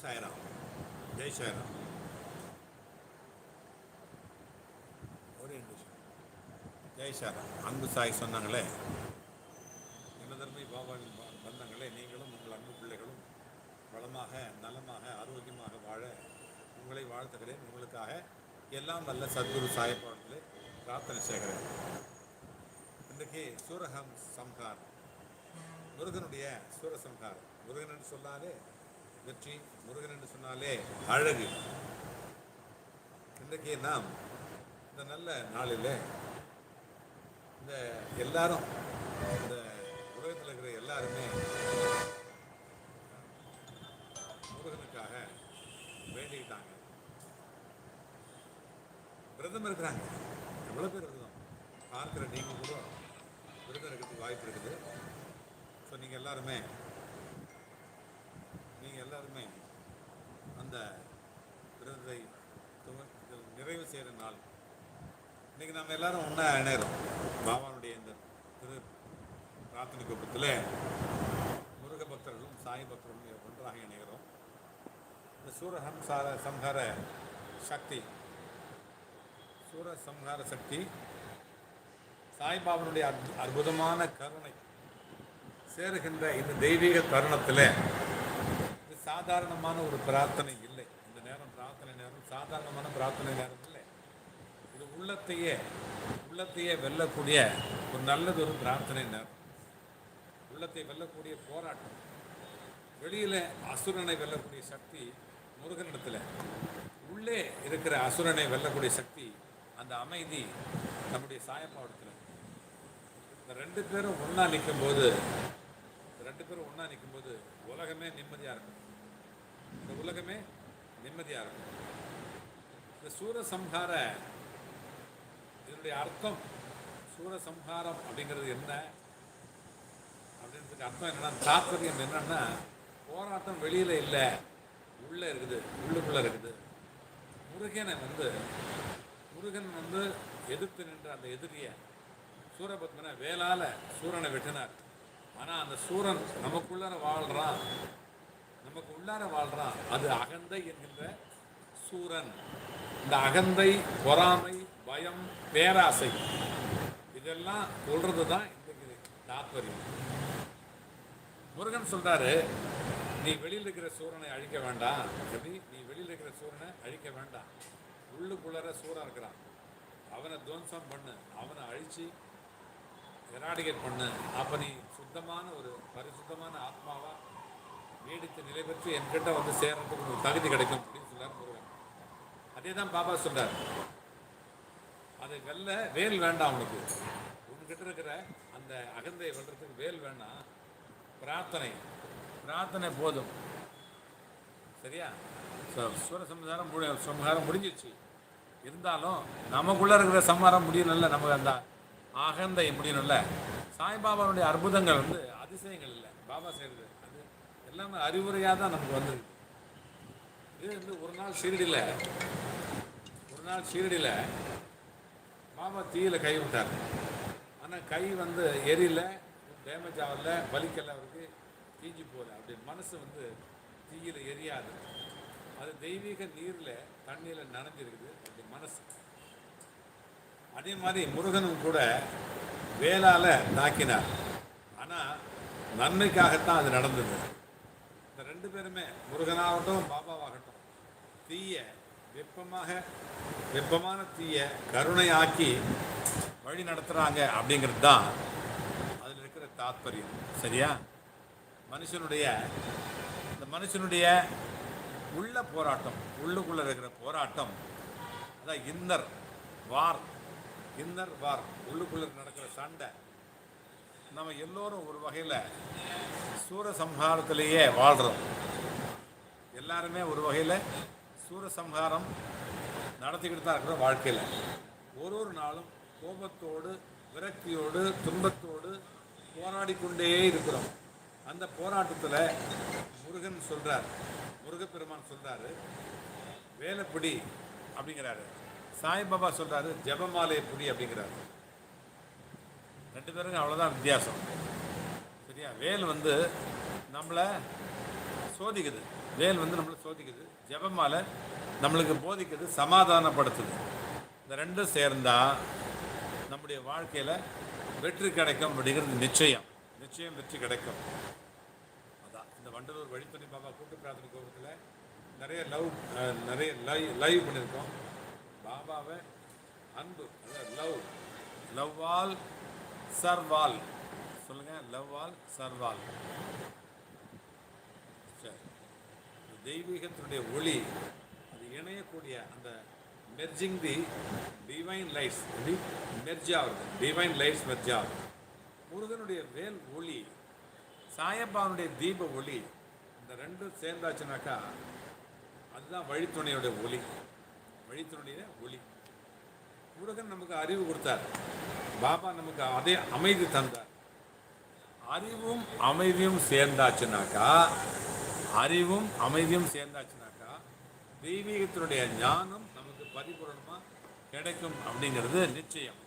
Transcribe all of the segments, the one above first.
சாய்ராம். ஜெய் சாய்ராம். ஒரே ஜெய் சாய்ராம். அன்பு சாய் சொன்னாங்களே. இனதர்மை பாபாவின் பந்தங்களே நீங்களும் உங்கள் அன்பு பிள்ளைகளும் வளமாக நலமாக ஆரோக்கியமாக வாழ உங்களை வாழ்த்துகிறேன். உங்களுக்காக எல்லாம் வல்ல சத்குரு சாயப்பாடத்திலே பிரார்த்தனை செய்கிறேன். இன்றைக்கு சூரகம் சம்ஹார் முருகனுடைய சூரசம்ஹாரம். முருகன் என்று சொன்னாலே வெற்றி முருகன் என்று சொன்னாலே அழகு. இன்றைக்கு நாம் இந்த நல்ல நாளில் இந்த எல்லாரும் இந்த உலகத்தில் இருக்கிற எல்லாருமே முருகனுக்காக வேண்டிக்கிட்டாங்க. விரதம் இருக்கிறாங்க. எவ்வளோ பேர் விரதம்? பார்க்குற நீங்கள் கூட விரதம் இருக்கிறதுக்கு வாய்ப்பு இருக்குது. ஸோ நீங்கள் எல்லாருமே நீங்கள் எல்லாருமே அந்த விரதத்தை நிறைவு செய்கிற நாள். இன்னைக்கு நம்ம எல்லாரும் ஒன்றா இணைகிறோம் பாபாவுடைய இந்த திரு பிரார்த்தனை கூட்டத்தில் முருக பக்தர்களும் சாய் பக்தர்களும் ஒன்றாக இணைகிறோம் இந்த சூரஹம்சார சம்ஹார சக்தி சூர சம்ஹார சக்தி சாய்பாபனுடைய அற்புதமான கருணை சேருகின்ற இந்த தெய்வீக தருணத்தில் சாதாரணமான ஒரு பிரார்த்தனை இல்லை. இந்த நேரம் பிரார்த்தனை நேரம் சாதாரணமான பிரார்த்தனை நேரம் இல்லை. இது உள்ளத்தையே உள்ளத்தையே வெல்லக்கூடிய ஒரு நல்லது ஒரு பிரார்த்தனை நேரம். உள்ளத்தை வெல்லக்கூடிய போராட்டம். வெளியில் அசுரனை வெல்லக்கூடிய சக்தி முருகனிடத்தில் உள்ளே இருக்கிற அசுரனை வெல்லக்கூடிய சக்தி அந்த அமைதி நம்முடைய சாயப்பாவடத்தில் இந்த ரெண்டு பேரும் ஒன்றா நிற்கும் போது ரெண்டு பேரும் ஒன்றா நிற்கும் போது உலகமே நிம்மதியாக இருக்கும். இந்த உலகமே நிம்மதியா இருக்கும். இந்த சூரசம்ஹார இதனுடைய அர்த்தம் சூரசம்ஹாரம் அப்படிங்கிறது என்ன? அப்படின்றதுக்கு அர்த்தம் என்னன்னா தாத்பரியம் என்னன்னா போராட்டம் வெளியில இல்லை உள்ள இருக்குது உள்ளுக்குள்ள இருக்குது. முருகனை வந்து முருகன் வந்து எதிர்த்து நின்ற அந்த எதிரியை சூரபத்மனை வேலால சூரனை வெட்டினார். ஆனா அந்த சூரன் நமக்குள்ளார வாழ்றான். நமக்கு உள்ளார வாழ்றான் அது அகந்தை என்கின்ற சூரன். இந்த அகந்தை பொறாமை பயம் பேராசை இதெல்லாம் சொல்றது தான் இன்றைக்கு தாத்பரியம் முருகன் சொல்றாரு நீ வெளியில் இருக்கிற சூரனை அழிக்க வேண்டாம். அப்படி நீ வெளியில் இருக்கிற சூரனை அழிக்க வேண்டாம். உள்ளுக்குள்ளற சூரன் இருக்கிறான். அவனை துவம்சம் பண்ணு. அவனை அழிச்சு எராடிகேட் பண்ணு. அப்ப நீ சுத்தமான ஒரு பரிசுத்தமான ஆத்மாவா நீடித்து நிலை பெற்று என்கிட்ட வந்து சேர்றதுக்கு ஒரு தகுதி கிடைக்கும் அப்படின்னு சொல்றார் முருகன் அதே தான் பாபா சொல்றார். அது வெல்ல வேல் வேண்டாம் உனக்கு. உன்கிட்ட இருக்கிற அந்த அகந்தையை வெல்றதுக்கு வேல் வேண்டாம் பிரார்த்தனை. பிரார்த்தனை போதும். சரியா? சு- சம்ஹாரம் முடி சம்ஹாரம் முடிஞ்சிச்சு இருந்தாலும் நமக்குள்ள இருக்கிற சம்ஹாரம் முடியணும்ல நமக்கு அந்த அகந்தை முடியணும்ல. சாய்பாபாவுடைய அற்புதங்கள் வந்து அதிசயங்கள் இல்லை. பாபா செய்கிறது எல்லாமே அறிவுரையாக தான் நமக்கு வந்திருக்கு இது வந்து ஒரு நாள் சீரடியில் ஒரு நாள் சீரடியில் மாமா தீயில கை விட்டார். ஆனால் கை வந்து எரியல டேமேஜ் ஆகல வலிக்கல அவருக்கு தீஞ்சு போகல. அப்படி மனசு வந்து தீயில் எரியாது. அது தெய்வீக நீரில் தண்ணியில் நனைஞ்சிருக்குது. அப்படி மனசு. அதே மாதிரி முருகனும் கூட வேலால தாக்கினார். ஆனால் நன்மைக்காகத்தான் அது நடந்தது. ரெண்டு பேருமே முருகனாகட்டும் பாபாவாகட்டும் தீய வெப்பமாக வெப்பமான தீய கருணையாக்கி வழி நடத்துகிறாங்க அப்படிங்கிறது தான் அதில் இருக்கிற தாத்பரியம். சரியா? மனுஷனுடைய இந்த மனுஷனுடைய உள்ள போராட்டம் உள்ளுக்குள்ள இருக்கிற போராட்டம் அதான் இன்னர் வார். இன்னர் வார். உள்ளுக்குள்ள நடக்கிற சண்டை. நம்ம எல்லோரும் ஒரு வகையில் சூரசம்ஹாரத்திலேயே வாழ்கிறோம் எல்லாருமே ஒரு வகையில் சூரசம்ஹாரம் நடத்திக்கிட்டு தான் இருக்கிறோம் வாழ்க்கையில். ஒரு ஒரு நாளும் கோபத்தோடு விரக்தியோடு துன்பத்தோடு போராடி கொண்டே இருக்கிறோம். அந்த போராட்டத்தில் முருகன் சொல்கிறார் முருகப்பெருமான் சொல்கிறாரு வேலைப்பிடி அப்படிங்கிறாரு. சாய்பாபா சொல்கிறாரு ஜெபமாலை புடி அப்படிங்கிறாரு. ரெண்டு பேருக்கும் அவ்வளோதான் வித்தியாசம். சரியா? வேல் வந்து நம்மளை சோதிக்குது. வேல் வந்து நம்மளை சோதிக்குது. ஜெபமாலை நம்மளுக்கு போதிக்குது சமாதானப்படுத்துது. இந்த ரெண்டும் சேர்ந்தால் நம்முடைய வாழ்க்கையில் வெற்றி கிடைக்கும் அப்படிங்கிறது நிச்சயம். நிச்சயம் வெற்றி கிடைக்கும். அதான். இந்த வண்டலூர் வழித்துணை பாபா கூட்டு பிரார்த்தனை கோபுரத்தில் நிறைய லவ் நிறைய லைவ் லைவ் பண்ணியிருக்கோம். பாபாவை அன்பு அதாவது லவ் லவ்வால் சர்வால். சொல்லுங்க லவ்வால் சர்வால். சரி. தெய்வீகத்தினுடைய ஒளி அது இணையக்கூடிய அந்த மெர்ஜிங் தி டிவைன் லைட்ஸ் அப்படி மெர்ஜ் ஆகுது. டிவைன் லைட்ஸ் மெர்ஜ் ஆகுது. முருகனுடைய வேல் ஒளி சாயப்பானுடைய தீப ஒளி இந்த ரெண்டும் சேர்ந்தாச்சுனாக்கா அதுதான் வழித்துணையோட ஒளி. வழித்துணைய ஒளி. முருகன் நமக்கு அறிவு கொடுத்தார். பாபா நமக்கு அதே அமைதி தந்தார். அறிவும் அமைதியும் சேர்ந்தாச்சுனாக்கா அறிவும் அமைதியும் சேர்ந்தாச்சுனாக்கா தெய்வீகத்தினுடைய ஞானம் நமக்கு பரிபூரணமாக கிடைக்கும் அப்படிங்கிறது நிச்சயம்.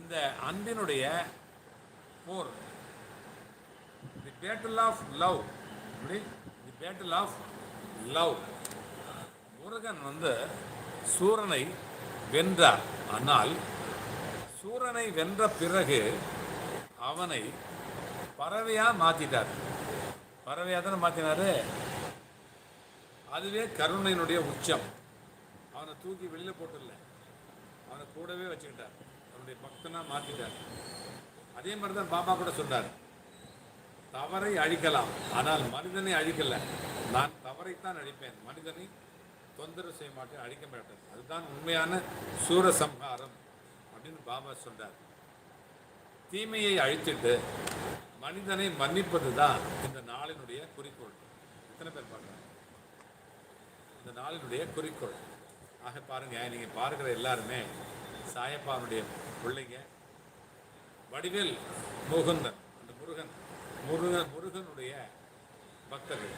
இந்த அன்பினுடைய போர் தி பேட்டில் ஆஃப் லவ் அப்படி the battle of love Murugan வந்து சூரனை வென்றார். ஆனால் சூரனை வென்ற பிறகு அவனை பறவையா மாற்றிட்டார் பறவையாக தானே மாத்தினாரு? அதுவே கருணையினுடைய உச்சம். அவனை தூக்கி வெளியில் போட்டுல அவனை கூடவே வச்சுக்கிட்டார். அவனுடைய பக்தனாக மாற்றிட்டார் அதே மாதிரி தான் பாபா கூட சொன்னார். தவறை அழிக்கலாம். ஆனால் மனிதனை அழிக்கல. நான் தவறைத்தான் அழிப்பேன். மனிதனை தொந்தரவு செய்ய மாட்டேன் அழிக்க மாட்டேன். அதுதான் உண்மையான சூரசம்ஹாரம் அப்படின்னு பாபா சொல்றார். தீமையை அழித்துட்டு மனிதனை மன்னிப்பது தான் இந்த நாளினுடைய குறிக்கோள். எத்தனை பேர் பார்க்குறாங்க இந்த நாளினுடைய குறிக்கோள். ஆக பாருங்க நீங்க பார்க்குற எல்லாருமே சாயப்பாவுடைய பிள்ளைங்க. வடிவேல் முகுந்தன் அந்த முருகன் முருகன் முருகனுடைய பக்தர்கள்.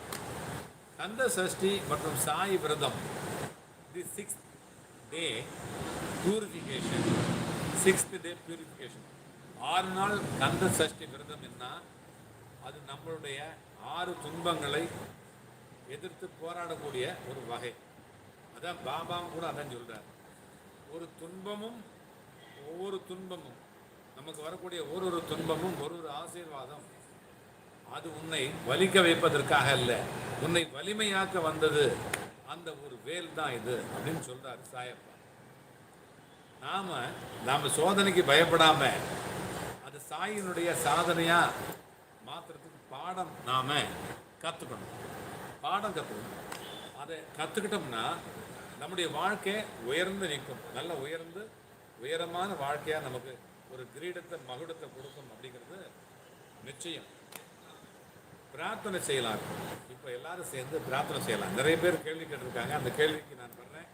கந்த சஷ்டி மற்றும் சாய் விரதம். The six day purification sixth day purification ஆறு நாள் கந்த சஷ்டி விரதம் என்ன அது நம்மளுடைய ஆறு துன்பங்களை எதிர்த்து போராடக்கூடிய ஒரு வகை. அதான் பாபாவும் கூட அதான் சொல்கிறார் ஒரு துன்பமும் ஒவ்வொரு துன்பமும் நமக்கு வரக்கூடிய ஒரு ஒரு துன்பமும் ஒரு ஒரு ஆசீர்வாதம். அது உன்னை வலிக்க வைப்பதற்காக அல்ல. உன்னை வலிமையாக்க வந்தது அந்த ஒரு வேல் தான் இது அப்படின்னு சொல்றாரு சாயப்பா. நாம நாம சோதனைக்கு பயப்படாம அது சாயினுடைய சாதனையா மாத்திரத்துக்கு பாடம் நாம கத்துக்கணும். பாடம் கத்துக்கணும். அதை கத்துக்கிட்டோம்னா நம்முடைய வாழ்க்கை உயர்ந்து நிற்கும். நல்ல உயர்ந்து உயரமான வாழ்க்கையா நமக்கு ஒரு கிரீடத்தை மகுடத்தை கொடுக்கும் அப்படிங்கிறது நிச்சயம். பிரார்த்தனை செய்யலாம். இப்போ எல்லாரும் சேர்ந்து பிரார்த்தனை செய்யலாம். நிறைய பேர் கேள்வி கேட்டிருக்காங்க. அந்த கேள்விக்கு நான் பண்ணேன்.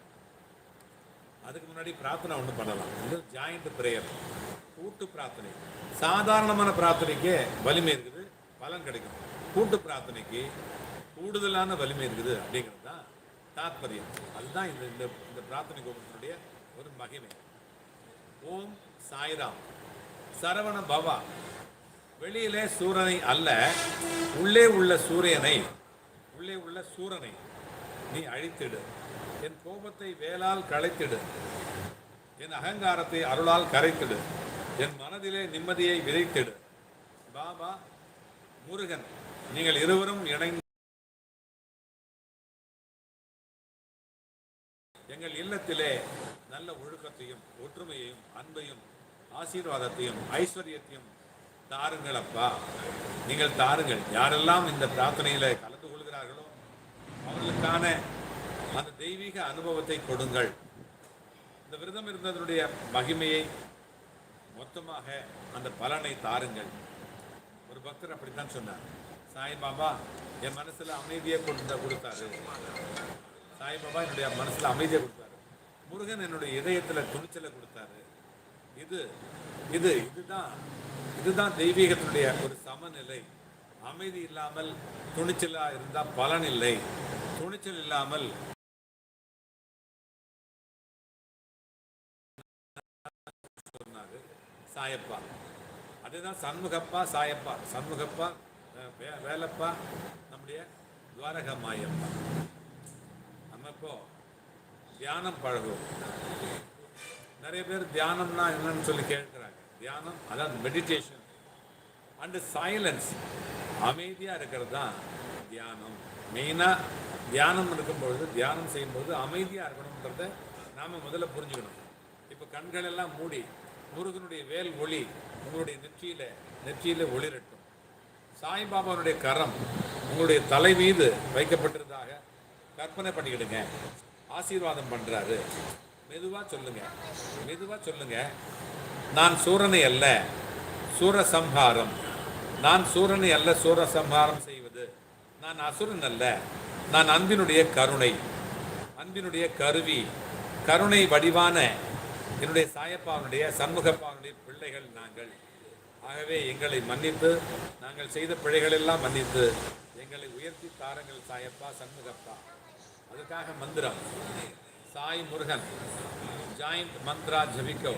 அதுக்கு முன்னாடி பிரார்த்தனை ஒன்று பண்ணலாம். இது ஜாயிண்ட் பிரேயர் கூட்டு பிரார்த்தனை. சாதாரணமான பிரார்த்தனைக்கு வலிமை இருக்குது. பலன் கிடைக்கும். கூட்டு பிரார்த்தனைக்கு கூடுதலான வலிமை இருக்குது அப்படிங்கிறது தான் தாத்பரியம். அதுதான் இந்த இந்த இந்த பிரார்த்தனை கோபத்தினுடைய ஒரு மகிமை. ஓம் சாய்ராம். சரவண பவா. வெளியிலே சூரனை அல்ல உள்ளே உள்ள சூரியனை உள்ளே உள்ள சூரனை நீ அழித்திடு. என் கோபத்தை வேலால் களைத்திடு. என் அகங்காரத்தை அருளால் கரைத்திடு. என் மனதிலே நிம்மதியை விதைத்திடு. பாபா முருகன் நீங்கள் இருவரும் இணைந்து எங்கள் இல்லத்திலே நல்ல ஒழுக்கத்தையும் ஒற்றுமையையும் அன்பையும் ஆசீர்வாதத்தையும் ஐஸ்வர்யத்தையும் தாருங்கள் அப்பா நீங்கள் தாருங்கள். யாரெல்லாம் இந்த பிரார்த்தனையில கலந்து கொள்கிறார்களோ அவர்களுக்கான அந்த தெய்வீக அனுபவத்தை கொடுங்கள். இந்த விரதம் இருந்ததனுடைய மகிமையை மொத்தமாக அந்த பலனை தாருங்கள். ஒரு பக்தர் அப்படித்தான் சொன்னார். சாய்பாபா என் மனசுல அமைதியை கொடுத்த கொடுத்தாரு. சாய்பாபா என்னுடைய மனசுல அமைதியை கொடுத்தாரு. முருகன் என்னுடைய இதயத்துல துணிச்சலை கொடுத்தாரு. இது இது இதுதான் இதுதான் தெய்வீகத்தினுடைய ஒரு சமநிலை. அமைதி இல்லாமல் துணிச்சலா இருந்தால் பலன் இல்லை. துணிச்சல் இல்லாமல் சொன்னார் சாயப்பா. அதுதான் சண்முகப்பா சாயப்பா. சண்முகப்பா வே- வேலப்பா நம்முடைய துவாரக மாயப்பா நம்ம இப்போ தியானம் பழகும் நிறைய பேர் தியானம்னா என்னன்னு சொல்லி கேட்குறாங்க. தியானம் அதாவது மெடிடேஷன் அண்டு சைலன்ஸ் அமைதியாக இருக்கிறது தான் தியானம் மெயினாக தியானம் இருக்கும்பொழுது தியானம் செய்யும்பொழுது அமைதியாக இருக்கணுன்றத நாம் முதல்ல புரிஞ்சுக்கணும். இப்போ கண்கள் எல்லாம் மூடி முருகனுடைய வேல் ஒளி உங்களுடைய நெற்றியில் நெற்றியில் ஒளிரட்டும். சாய்பாபாவுடைய கரம் உங்களுடைய தலை மீது வைக்கப்பட்டிருந்தாக கற்பனை பண்ணிக்கிடுங்க. ஆசீர்வாதம் பண்ணுறாரு மெதுவாக சொல்லுங்கள் மெதுவாக சொல்லுங்கள் நான் சூரனை அல்ல சூரசம்ஹாரம். நான் சூரனை அல்ல சூரசம்ஹாரம் செய்வது. நான் அசுரன் அல்ல நான் அன்பினுடைய கருணை. அன்பினுடைய கருவி கருணை வடிவான என்னுடைய சாயப்பாவனுடைய சண்முகப்பாவனுடைய பிள்ளைகள் நாங்கள். ஆகவே எங்களை மன்னித்து நாங்கள் செய்த பிழைகளெல்லாம் மன்னித்து எங்களை உயர்த்தி தாருங்கள் சாயப்பா சண்முகப்பா. அதுக்காக மந்திரம். சாய் முருகன் ஜாயிண்ட் மந்த்ரா ஜபிக்கோ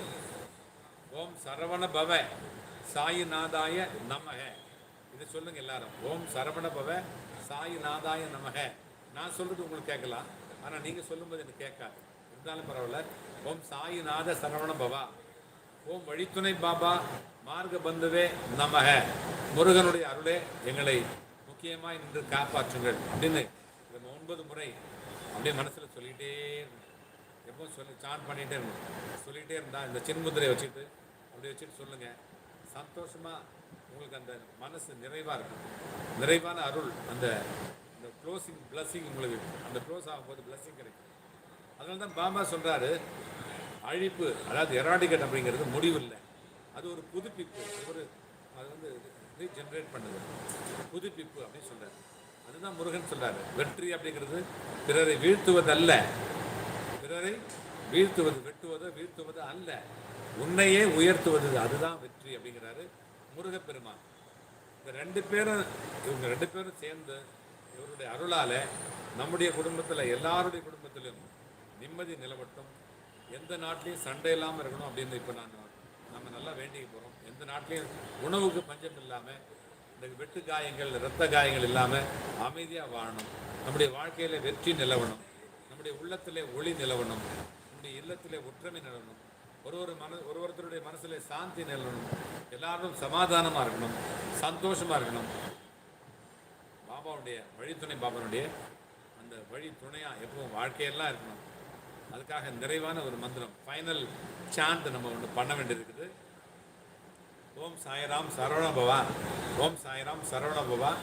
ஓம் சரவண பவ சாயிநாதாய நமக. இது சொல்லுங்க எல்லாரும். ஓம் சரவண பவ சாயிநாதாய நமக. நான் சொல்றது உங்களுக்கு கேட்கலாம். ஆனால் நீங்க சொல்லும்போது எனக்கு கேட்காது. இருந்தாலும் பரவாயில்ல. ஓம் சாயிநாத சரவண பவா ஓம் வழித்துணை பாபா மார்க பந்துவே நமக. முருகனுடைய அருளே எங்களை முக்கியமாக நின்று காப்பாற்றுங்கள். அப்படின்னு இந்த ஒன்பது முறை அப்படியே மனசில் சொல்லிகிட்டே இருந்தேன். எப்பவும் சொல்லி சான் பண்ணிகிட்டே இருந்தோம் சொல்லிகிட்டே இருந்தால் இந்த சின்முதிரை வச்சுட்டு அப்படி வச்சுட்டு சொல்லுங்கள் சந்தோஷமாக உங்களுக்கு அந்த மனசு நிறைவாக இருக்கும். நிறைவான அருள் அந்த இந்த க்ளோசிங் பிளஸ்ஸிங் உங்களுக்கு அந்த க்ளோஸ் ஆகும்போது பிளஸ்ஸிங் கிடைக்கும். அதனால தான் பாபா சொல்கிறாரு அழிப்பு அதாவது எராடிகட் அப்படிங்கிறது முடிவு இல்லை. அது ஒரு புதுப்பிப்பு ஒரு அது வந்து ரீஜென்ரேட் பண்ணுது. புதுப்பிப்பு அப்படின்னு சொல்கிறார் அதுதான் முருகன் சொல்கிறார் வெற்றி அப்படிங்கிறது பிறரை வீழ்த்துவதல்ல. பிறரை வீழ்த்துவது வெட்டுவது வீழ்த்துவது அல்ல. உன்னையே உயர்த்துவது அதுதான் வெற்றி அப்படிங்கிறாரு முருகப்பெருமான். இந்த ரெண்டு பேரும் இவங்க ரெண்டு பேரும் சேர்ந்து இவருடைய அருளால் நம்முடைய குடும்பத்தில் எல்லாருடைய குடும்பத்திலும் நிம்மதி நிலவட்டும். எந்த நாட்டிலையும் சண்டை இல்லாமல் இருக்கணும் அப்படின்னு இப்போ நான் நம்ம நல்லா வேண்டிக்க போகிறோம் எந்த நாட்டிலையும் உணவுக்கு பஞ்சம் இல்லாமல் இந்த வெட்டு காயங்கள் இரத்த காயங்கள் இல்லாமல் அமைதியாக வாழணும். நம்முடைய வாழ்க்கையில் வெற்றி நிலவணும். நம்முடைய உள்ளத்திலே ஒளி நிலவணும். நம்முடைய இல்லத்திலே ஒற்றுமை நிலவணும். ஒரு ஒரு மன ஒரு ஒருத்தருடைய மனசுல சாந்தி நிலவணும். எல்லாரும் சமாதானமா இருக்கணும். சந்தோஷமா இருக்கணும். பாபாவுடைய வழித்துணை பாபாவுடைய அந்த வழி துணையா எப்பவும் வாழ்க்கையெல்லாம் இருக்கணும். அதுக்காக நிறைவான ஒரு மந்திரம் ஃபைனல் சாந்த் நம்ம ஒன்று பண்ண வேண்டியிருக்குது. ஓம் சாய்ராம் சரவண பவா. ஓம் சாய்ராம் சரவண பவா.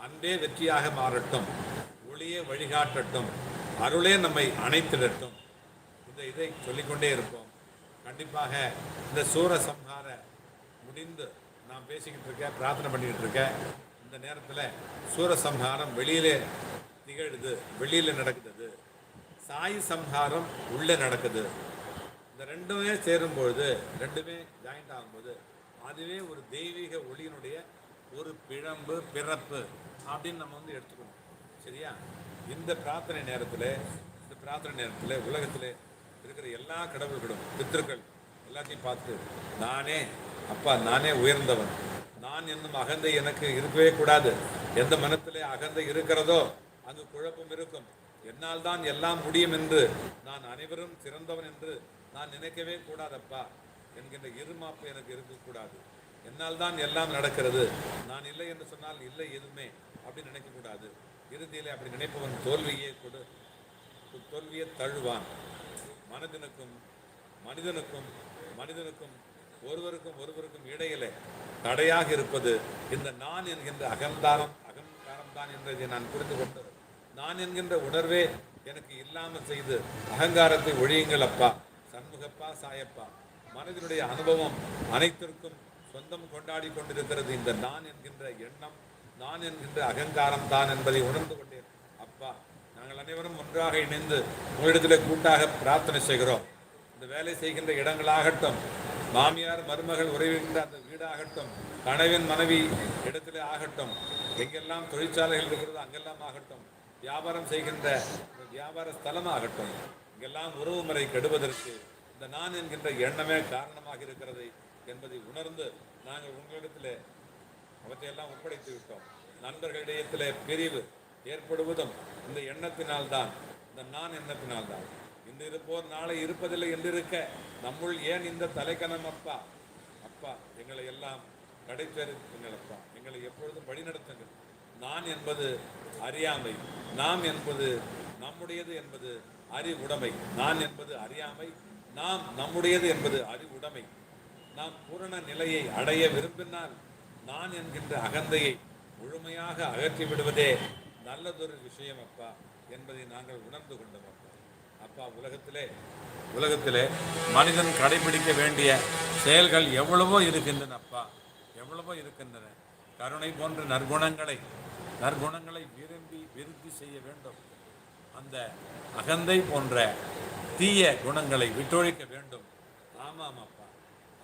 அன்பே வெற்றியாக மாறட்டும். ஒளியே வழிகாட்டட்டும். அருளே நம்மை அணைத்திடட்டும். இந்த இதை சொல்லிக்கொண்டே இருப்போம். கண்டிப்பாக இந்த சூரசம்ஹார முடிந்து நான் பேசிக்கிட்டு இருக்கேன் பிரார்த்தனை பண்ணிக்கிட்டு இருக்கேன். இந்த நேரத்தில் சூரசம்ஹாரம் வெளியிலே நிகழுது வெளியில் நடக்குது. சாய் சம்ஹாரம் உள்ளே நடக்குது. இந்த ரெண்டுமே சேரும்பொழுது ரெண்டுமே ஜாயிண்ட் ஆகும்போது அதுவே ஒரு தெய்வீக ஒளியினுடைய ஒரு பிழம்பு பிறப்பு அப்படின்னு நம்ம வந்து எடுத்துக்கணும். சரியா? இந்த பிரார்த்தனை நேரத்தில் இந்த பிரார்த்தனை நேரத்தில் உலகத்தில் இருக்கிற எல்லா கடவுள்களும் பித்திருக்கள் எல்லாத்தையும் பார்த்து நானே அப்பா நானே உயர்ந்தவன். நான் என்னும் அகந்தை எனக்கு இருக்கவே கூடாது. எந்த மனத்திலே அகந்தை இருக்கிறதோ அங்கு குழப்பம் இருக்கும். என்னால் தான் எல்லாம் முடியும் என்று நான் அனைவரும் சிறந்தவன் என்று நான் நினைக்கவே கூடாதப்பா என்கின்ற இருமாப்பு எனக்கு இருக்கக்கூடாது என்னால் தான் எல்லாம் நடக்கிறது. நான் இல்லை என்று சொன்னால் இல்லை எதுவுமே அப்படி நினைக்கக்கூடாது இறுதியிலே அப்படி நினைப்பவன் தோல்வியே கொடு. தோல்வியை தழுவான். மனதினுக்கும் மனிதனுக்கும் மனிதனுக்கும் ஒருவருக்கும் ஒருவருக்கும் இடையில தடையாக இருப்பது இந்த நான் என்கின்ற அகங்காரம் அகங்காரம் தான் என்பதை நான் புரிந்து கொண்டது நான் என்கின்ற உணர்வே எனக்கு இல்லாமல் செய்து அகங்காரத்தை ஒழியுங்கள் அப்பா. சண்முகப்பா சாயப்பா. மனதினுடைய அனுபவம் அனைத்திற்கும் சொந்தம் கொண்டாடி கொண்டிருக்கிறது. இந்த நான் என்கின்ற எண்ணம் நான் என்கின்ற அகங்காரம் தான் என்பதை உணர்ந்து கொண்டேன். அப்பா நாங்கள் அனைவரும் ஒன்றாக இணைந்து உங்களிடத்திலே கூட்டாக பிரார்த்தனை செய்கிறோம். இந்த வேலை செய்கின்ற இடங்களாகட்டும் மாமியார் மருமகள் உறவுகின்ற அந்த வீடாகட்டும் கணவன் மனைவி இடத்திலே ஆகட்டும் எங்கெல்லாம் தொழிற்சாலைகள் இருக்கிறதோ அங்கெல்லாம் ஆகட்டும் வியாபாரம் செய்கின்ற இந்த வியாபார ஸ்தலமாகட்டும் இங்கெல்லாம் உறவு முறை கெடுவதற்கு இந்த நான் என்கின்ற எண்ணமே காரணமாக இருக்கிறது என்பதை உணர்ந்து நாங்கள் உங்களிடத்தில் அவற்றையெல்லாம் ஒப்படைத்து விட்டோம். நண்பர்களிடத்திலே பிரிவு ஏற்படுவதும் இந்த எண்ணத்தினால்தான் இந்த நான் எண்ணத்தினால்தான். இன்று இருப்போர் நாளை இருப்பதில்லை என்று இருக்க நம்முள் ஏன் இந்த தலைக்கணம் அப்பா? அப்பா எங்களை எல்லாம் கடைத்தெருங்கள் அப்பா எங்களை எப்பொழுதும் வழிநடத்துங்கள். நான் என்பது அறியாமை. நாம் என்பது நம்முடையது என்பது அறிவுடைமை. நான் என்பது அறியாமை. நாம் நம்முடையது என்பது அறிவுடைமை. நாம் பூரண நிலையை அடைய விரும்பினால் நான் என்கின்ற அகந்தையை முழுமையாக அகற்றி விடுவதே நல்லதொரு விஷயம் அப்பா என்பதை நாங்கள் உணர்ந்து கொண்டோம் அப்பா. அப்பா உலகத்திலே உலகத்திலே மனிதன் கடைபிடிக்க வேண்டிய செயல்கள் எவ்வளவோ இருக்கின்றன அப்பா. எவ்வளவோ இருக்கின்றன. கருணை போன்ற நற்குணங்களை நற்குணங்களை விரும்பி விருத்தி செய்ய வேண்டும். அந்த அகந்தை போன்ற தீய குணங்களை விட்டொழிக்க வேண்டும். ஆமாம் அப்பா.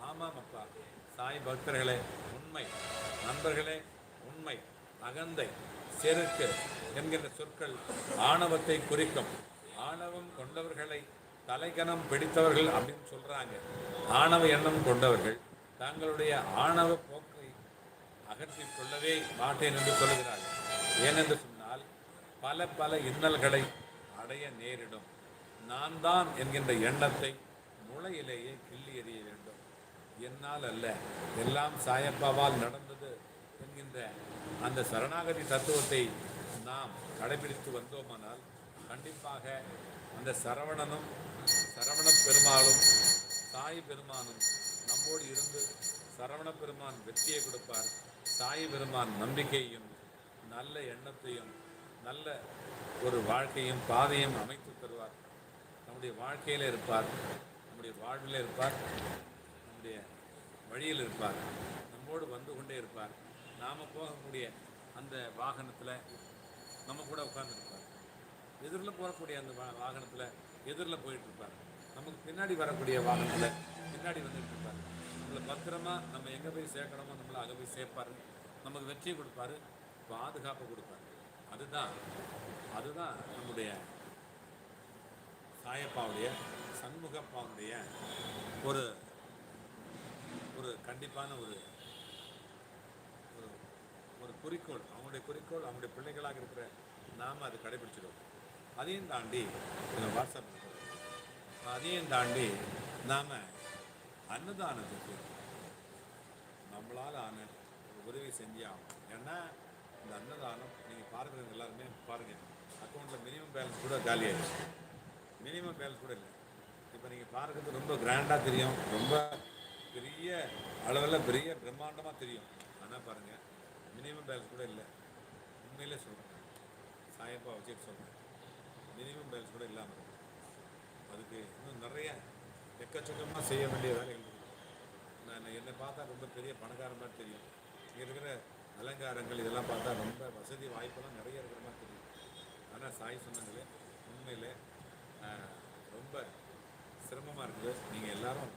ஆமாம் அப்பா. சாய் பக்தர்களே உண்மை. நண்பர்களே உண்மை. அகந்தை. செருக்கு என்கின்ற சொற்கள் ஆணவத்தை குறிக்கும். ஆணவம் கொண்டவர்களை தலைகணம் பிடித்தவர்கள் அப்படின்னு சொல்றாங்க. ஆணவ எண்ணம் கொண்டவர்கள் தங்களுடைய ஆணவ போக்கை அகற்றி கொள்ளவே மாட்டேன் என்று சொல்கிறார்கள். ஏனென்று சொன்னால் பல பல இன்னல்களை அடைய நேரிடும். நான் தான் என்கின்ற எண்ணத்தை முளையிலேயே கிள்ளி எறிய வேண்டும். என்னால் அல்ல எல்லாம் சாயப்பாவால் நடந்தது என்கின்ற அந்த சரணாகதி தத்துவத்தை நாம் கடைபிடித்து வந்தோமானால் கண்டிப்பாக அந்த சரவணனும் சரவண பெருமாளும் சாய் பெருமானும் நம்மோடு இருந்து சரவண பெருமான் வெற்றியை கொடுப்பார். சாய் பெருமான் நம்பிக்கையும் நல்ல எண்ணத்தையும் நல்ல ஒரு வாழ்க்கையும் பாதையும் அமைத்து தருவார். நம்முடைய வாழ்க்கையில் இருப்பார். நம்முடைய வாழ்வில் இருப்பார். நம்முடைய வழியில் இருப்பார். நம்மோடு வந்து கொண்டே இருப்பார். நாம் போகக்கூடிய அந்த வாகனத்தில் நம்ம கூட உட்கார்ந்துருப்பார். எதிரில் போகக்கூடிய அந்த வா வாகனத்தில் எதிரில் போயிட்டுருப்பார். நமக்கு பின்னாடி வரக்கூடிய வாகனத்தில் பின்னாடி வந்துட்டு இருப்பார் நம்மளை பத்திரமா நம்ம எங்கே போய் சேர்க்கணுமோ நம்மளை அங்கே போய் சேர்ப்பார். நமக்கு வெற்றியை கொடுப்பாரு. பாதுகாப்பை கொடுப்பார். அதுதான் அதுதான் நம்முடைய சாயப்பாவுடைய சண்முகப்பாவுடைய ஒரு ஒரு கண்டிப்பான ஒரு- ஒரு குறிக்கோள் அவங்களுடைய குறிக்கோள் அவங்களுடைய பிள்ளைகளாக இருக்கிற நாம் அதை கடைபிடிச்சிடுவோம். அதையும் தாண்டி இந்த வாட்ஸ்அப் அதையும் தாண்டி நாம் அன்னதானத்துக்கு நம்மளால் ஆன ஒரு உதவி செஞ்சே ஆகும் ஏன்னா இந்த அன்னதானம் நீங்கள் பார்க்குறவங்க எல்லாருமே பாருங்கள் அக்கௌண்ட்டில் மினிமம் பேலன்ஸ் கூட காலி மினிமம் பேலன்ஸ் கூட இல்லை. இப்போ நீங்கள் பார்க்கறது ரொம்ப கிராண்டாக தெரியும். ரொம்ப பெரிய அளவில் பெரிய பிரம்மாண்டமாக தெரியும். ஆனால் பாருங்கள் மினிமம் பேலன்ஸ் கூட இல்லை. உண்மையிலே சொல்கிறேன் சாயப்பா வச்சுட்டு சொல்கிறேன் மினிமம் பேலன்ஸ் கூட இல்லாமல் இருக்கு. அதுக்கு இன்னும் நிறைய எக்கச்சக்கமாக செய்ய வேண்டிய வேலைகள் இருக்குது நான் என்னை பார்த்தா ரொம்ப பெரிய பணக்கார மாதிரி தெரியும். இங்கே இருக்கிற அலங்காரங்கள் இதெல்லாம் பார்த்தா ரொம்ப வசதி வாய்ப்பெல்லாம் நிறைய இருக்கிற மாதிரி தெரியும். ஆனால் சாய் சொன்னங்களே உண்மையில் ரொம்ப சிரமமாக இருக்குது. நீங்கள் எல்லோரும்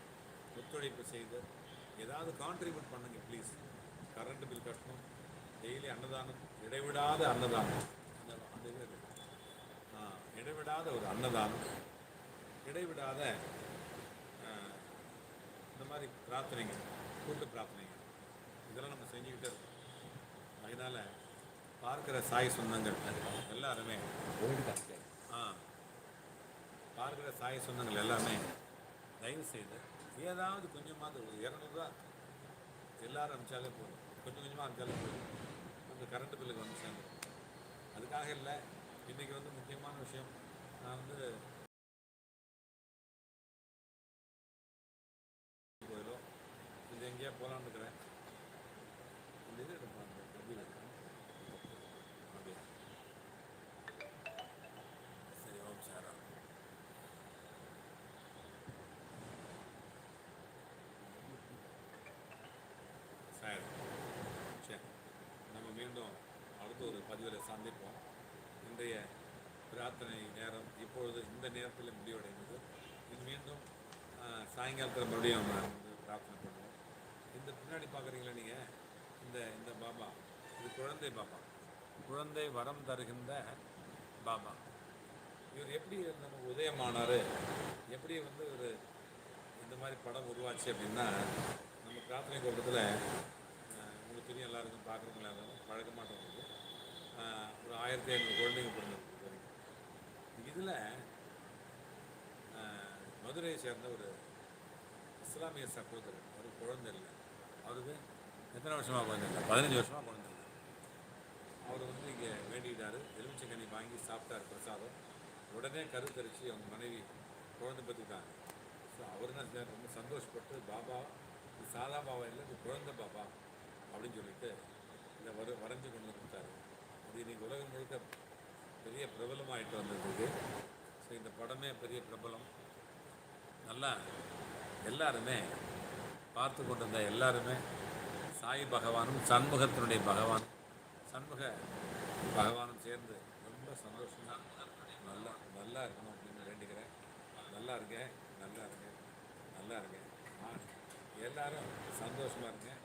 ஒத்துழைப்பு செய்து ஏதாவது கான்ட்ரிபியூட் பண்ணுங்கள் ப்ளீஸ் கரண்ட் பில் கட்டணும். டெய்லி அன்னதானம் இடைவிடாத அன்னதானம். அந்த அந்த இடைவிடாத ஒரு அன்னதானம். இடைவிடாத இந்த மாதிரி பிரார்த்தனைங்க கூட்டு பிரார்த்தனைங்க இதெல்லாம் நம்ம செஞ்சுக்கிட்டே இருக்கோம். அதனால் பார்க்கிற சாய் சொந்தங்கள் எல்லாருமே ஆ பார்க்கிற சாய் சொந்தங்கள் எல்லாமே தயவு செய்து ஏதாவது கொஞ்சமாவது ஒரு இரநூறுவா எல்லாரும் அனுப்பிச்சாலே போதும். கொஞ்சம் கொஞ்சமாக அனுப்பிச்சாலே போதும். அந்த கரண்ட் பில்லுக்கு வந்து சேர்ந்து அதுக்காக இல்லை இன்றைக்கி வந்து முக்கியமான விஷயம் நான் வந்து கோயிலோ இது எங்கேயா போகலான்னு இருக்கிறேன் இந்த இது எடுப்பா, அந்த கம்பி எடுப்பா. அப்படியா சரி ஓம் சாரா சரி சரி நம்ம மீண்டும் இதில் சந்திப்போம். இன்றைய பிரார்த்தனை நேரம் இப்பொழுது இந்த நேரத்தில் முடிவடைந்தது. இது மீண்டும் சாயங்காலத்தில் மறுபடியும் வந்து பிரார்த்தனை பண்ணுவோம். இந்த பின்னாடி பார்க்குறீங்களா நீங்கள் இந்த இந்த பாபா. இது குழந்தை பாபா. குழந்தை வரம் தருகின்ற பாபா. இவர் எப்படி நமக்கு உதயமானார்? எப்படி வந்து ஒரு இந்த மாதிரி படம் உருவாச்சு அப்படின்னா நம்ம பிரார்த்தனை கூட்டத்தில் உங்களுக்கு தெரியும் எல்லாருக்கும் பார்க்குறவங்க இருந்தாலும் பழக்க மாட்டோம். ஒரு ஆயிரத்தி ஐநூறு குழந்தைங்க பிறந்திருக்கு இதில் மதுரையை சேர்ந்த ஒரு இஸ்லாமிய சகோதரர் ஒரு குழந்தை இல்லை. அவருக்கு எத்தனை வருஷமாக குழந்தை இல்லை? பதினஞ்சு வருஷமாக குழந்தை இல்லை. அவர் வந்து இங்கே வேண்டிக்கிட்டார். எலுமிச்சங்கனி வாங்கி சாப்பிட்டாரு பிரசாதம். உடனே கருத்தரிச்சு அவங்க மனைவி குழந்தை பற்றிட்டாங்க. ஸோ அவர் என்ன ரொம்ப சந்தோஷப்பட்டு பாபா இது சாதா பாபா இல்லை இது குழந்தை பாபா அப்படின்னு சொல்லிட்டு இதை வர வரைஞ்சி கொண்டு வந்து கொடுத்தாரு. அது இன்னைக்கு உலகம் முழுக்க பெரிய பிரபலமாகிட்டு வந்திருக்கு ஸோ இந்த படமே பெரிய பிரபலம். நல்லா எல்லாருமே பார்த்து கொண்டிருந்த எல்லாருமே சாய் பகவானும் சண்முகத்தினுடைய பகவான் சண்முக பகவானும் சேர்ந்து ரொம்ப சந்தோஷமாக நல்லா நல்லா இருக்கணும் அப்படின்னு வேண்டிக்கிறேன். நல்லா இருக்கேன் நல்லா இருக்கேன் நல்லா இருக்கேன். எல்லாரும் சந்தோஷமாக இருக்கேன்.